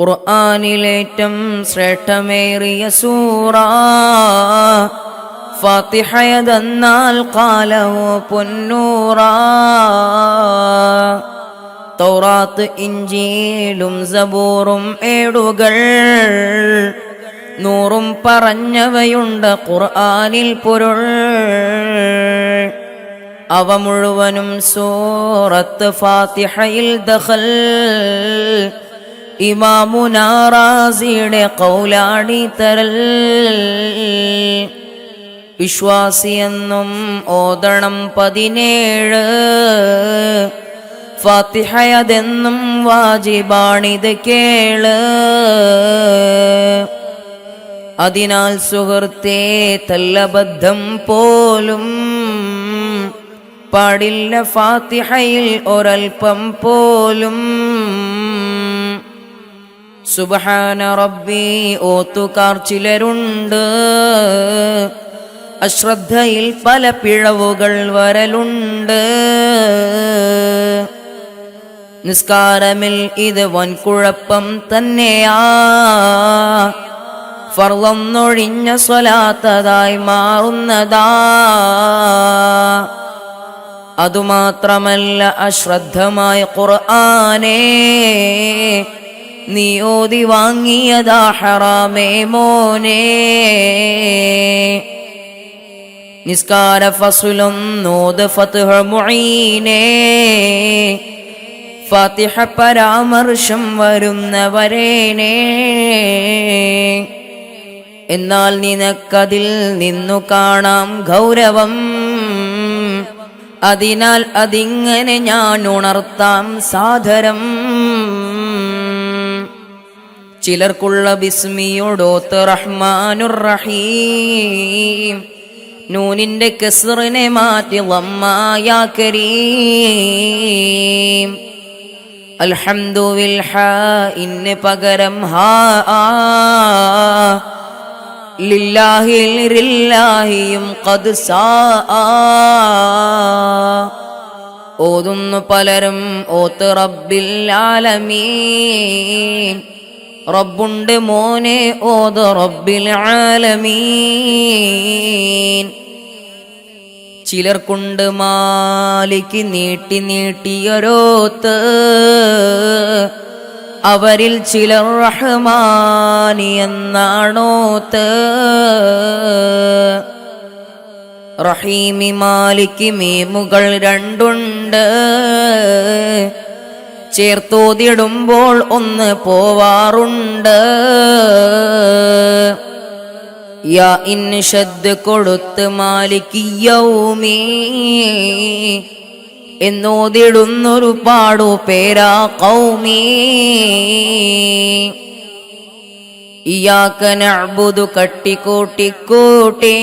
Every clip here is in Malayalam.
ഖുർആാനിലേറ്റം ശ്രേഷ്ഠമേറിയ സൂറ. ഫാത്തിഹയതെന്നാൽ കാലവോ പൊന്നൂറ. തൗറാത്ത് ഇഞ്ചിയിലും സബൂറും ഏടുകൾ. നൂറും പറഞ്ഞവയുണ്ട് ഖുർആാനിൽ പൊരുൾ. അവ മുഴുവനും സൂറത്ത് ഫാത്തിഹയിൽ ദഖൽ. ഇമാമുനാറാസിയുടെ കൗലാടി തരൽ. വിശ്വാസിയെന്നും ഓതണം പതിനേഴ്. ഫാത്തിഹയതെന്നും വാജിബാണിത് കേൾ. അതിനാൽ സുഹൃത്തെ തല്ലബദ്ധം പോലും പാടില്ല ഫാത്തിഹയിൽ ഒരൽപ്പം പോലും. സുബഹാന റബ്ബി ഓത്തുകാർ ചിലരുണ്ട്. അശ്രദ്ധയിൽ പല പിഴവുകൾ വരലുണ്ട്. നിസ്കാരമിൽ ഇത് വൻകുഴപ്പം തന്നെയാ. ഫർളന്നൊഴിഞ്ഞ സ്വലാത്തതായി മാറുന്നതാ. അതുമാത്രമല്ല അശ്രദ്ധമായ ഖുർആനേ. നീ ഓതി വാങ്ങിയതാ ഹറാമേ മോനേ. നിസ്കാര ഫസുലും നോദ് ഫത്ഹ മുഈനേ. ഫാത്തിഹ പരാമർശം വരുന്നവരേനേ എന്നാൽ നിനക്കതിൽ നിന്നു കാണാം ഗൗരവം. അതിനാൽ അതിങ്ങനെ ഞാൻ ഉണർത്താം സാദരം ചിലർക്കുള്ള ബിസ്മിയോടോത്ത് റഹ്മാനുർ റഹീം നൂനിന്റെ കെസറിനെ മാറ്റി വമ്മായ കരീം. അൽഹംദുവിൽ ഇന്ന് പകരം ഹ ആ. ലില്ലാഹിയും കത് സാ. ഓതുന്നു പലരും ഓത്ത് റബ്ബിൽ ആലമീൻ. റബ്ബുണ്ട് മോനെ ഓത് റബ്ബിൽ ആലമീൻ. ചിലർക്കുണ്ട് മാലിക്ക് നീട്ടി നീട്ടിയൊരോത്ത്. അവരിൽ ചിലർ റഹ്മാനി എന്നാണോത്ത്. റഹീമി മാലിക്ക് മീമുകൾ രണ്ടുണ്ട്. ചേർത്തോതിടുമ്പോൾ ഒന്ന് പോവാറുണ്ട്. യാ ഇന്ന് കൊടുത്ത് മാലിക്കിയൗമീ എന്നോതിടുന്നൊരു പാടു പേരാ കൗമീ ഇയാക്ക കട്ടിക്കൂട്ടിക്കൂട്ടേ കട്ടിക്കൂട്ടിക്കൂട്ടി.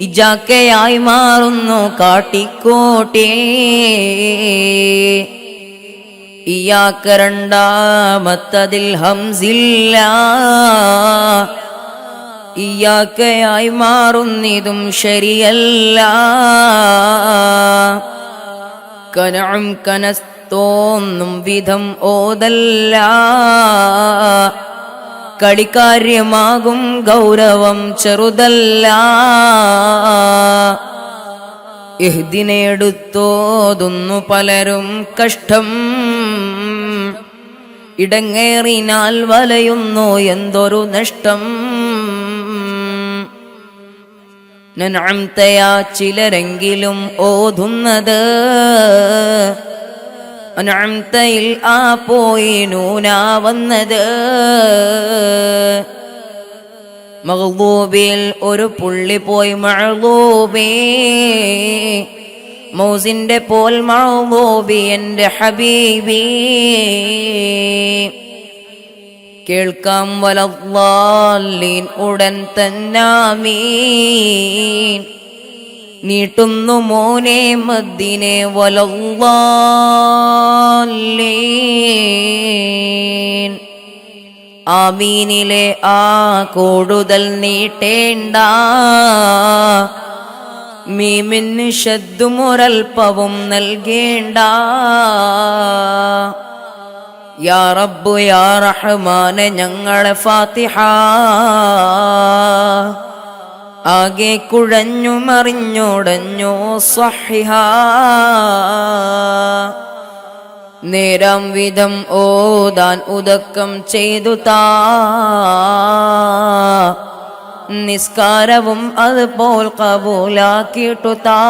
ഇജാക്കയായി മാറുന്നു കാട്ടിക്കോട്ടേ. ഇയാക്ക രണ്ടാമത്തതിൽ ഹംസില്ല. ഇയാക്കയായി മാറുന്നിതും ശരിയല്ല. കനം കനസ്തോന്നും വിധം ഓതല്ല. കളിക്കാര്യമാകും ഗൗരവം ചെറുതല്ല. എഹ്ദിനെടുത്തോതുന്നു പലരും കഷ്ടം. ഇടങ്ങേറിനാൽ വലയുന്നു എന്തൊരു നഷ്ടം. നനഅംതയാ ചിലരെങ്കിലും ഓതുന്നത് അനഅംതയിൽ ആ പോയി നൂനാ വന്നത്. മഹബൂബിൽ ഒരു പുള്ളി പോയി മഹ്ലൂബേ മൗസിന്റെ പോൽ മഴബൂബി എന്റെ ഹബീബി. കേൾക്കാം വലവാലീൻ ഉടൻ തന്നാമീൻ. നീട്ടുന്നു മോനെ മദ്ദിനെ വലല്ലാലീൻ ആമീനിലെ ആ കൂടുതൽ നീട്ടേണ്ട. മീമിന് ശദ്ദുമൊരൽപ്പവും നൽകേണ്ട. യാ റബ്ബു യാ റഹ്മാനെ ഞങ്ങളെ ഫാത്തിഹ. ആകെ കുഴഞ്ഞു മറിഞ്ഞോടഞ്ഞോ സഹിഹ. നേരം വിധം ഓതാൻ ഉദക്കം ചെയ്തു താ. നിസ്കാരവും അതുപോൽ കബൂലാക്കിയിട്ടു താ.